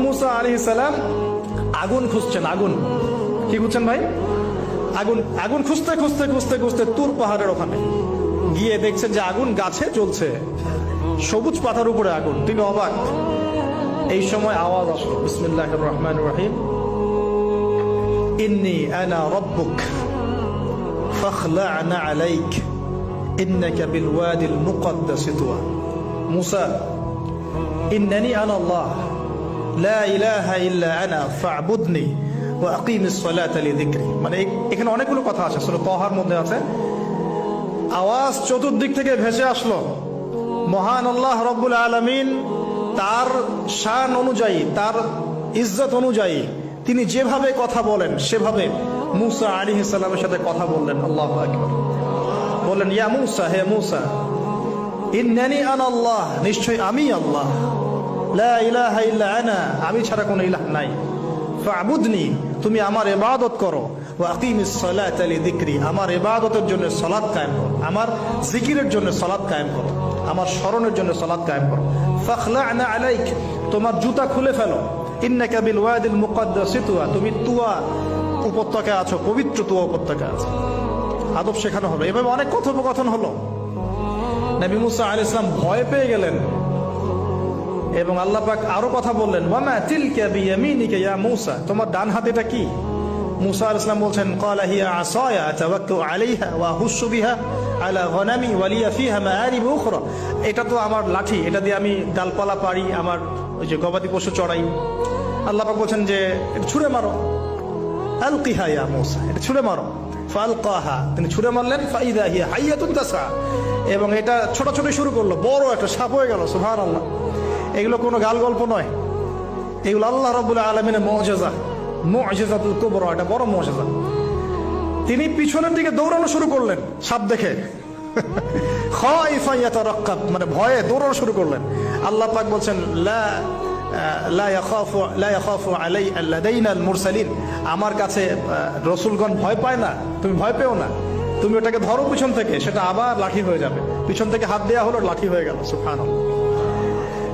মুসা আলী সালাম আগুন খুঁজছেন আগুন কি খুঁজছেন ভাই আগুন আগুন খুঁজতে খুঁজতে খুঁজতে খুঁজতে তুর পাহাড়ের ওখানে গিয়ে দেখছেন যে আগুন গাছে চলছে সবুজ পাতার উপরে আগুন তিনি অবাক এই সময় আওয়াজ আসলো বিসমিল্লাহ রহমান রহিম ইন্নি আনা রব্বুক فاخلعنا عليك إنك بالوادي المقدس طوى موسى إنني أنا الله মানে এখানে অনেকগুলো কথা আছে তহার মধ্যে আছে। আওয়াজ চতুর্দিক থেকে ভেসে আসলো। মহান আল্লাহ রব্বুল আলমিন তার শান অনুযায়ী, তার ইজ্জত অনুযায়ী তিনি যেভাবে কথা বলেন, সেভাবে মুসা আলী ইসলামের সাথে কথা বললেন। আল্লাহ বললেন, ইয়া মুসা, হে মুসা, ইন্নানি আন আল্লাহ নিশ্চয় আমি আল্লাহ। আমি ছাড়া কোনো ইলাহ নাই। ফাবুদনি, তুমি আমার ইবাদত করো। লিযিকরি, আমার ইবাদতের জন্য সালাত কায়েম করো। আমার জিকিরের জন্য সালাত কায়েম করো। আমার স্মরণের জন্য সালাত কায়েম করো। আলাইক, তোমার জুতা খুলে ফেলো। ইন্নাকা তুমি তুয়া উপত্যকায় আছো, পবিত্র তুয়া উপত্যকায় আছো। আদব শেখানো হলো। এভাবে অনেক কথোপকথন হলো। নবী মুসা ইসলাম ভয় পেয়ে গেলেন। এবং আল্লাহ পাক আরও কথা বললেন, ওয়ামা তিলকা বিয়ামিনিকা ইয়া তোমার ডান হাতেটা কি? এটা তো আমার লাঠি, এটা দিয়ে আমি ডালপালা পারি আমার ওই যে গবাদি পশু চড়াই। আল্লাহ বলছেন যে ছুঁড়ে মারো। ইয়া এটা ছুঁড়ে মারো। তিনি ছুঁড়ে মারলেন হিয়া এবং এটা ছোট ছোট শুরু করল, বড় একটা সাপ হয়ে গেল, সুবহানাল্লাহ। এগুলো কোনো গাল গল্প নয়। এগুলো আল্লাহ রাব্বুল আলামিনের মুজিজা। মুজিজাতুল কুবরা, এটা বড় মুজিজা। তিনি পিছনের দিকে দৌড়ানো শুরু করলেন, সাপ দেখে। মানে ভয়ে দৌড়ানো শুরু করলেন। আল্লাহ পাক বলছেন আমার কাছে রসুলগণ ভয় পায় না, তুমি ভয় পেও না। তুমি ওটাকে ধরো পিছন থেকে, সেটা আবার লাঠি হয়ে যাবে। পিছন থেকে হাত দেওয়া হলো, লাঠি হয়ে গেল, সুবহানাল্লাহ।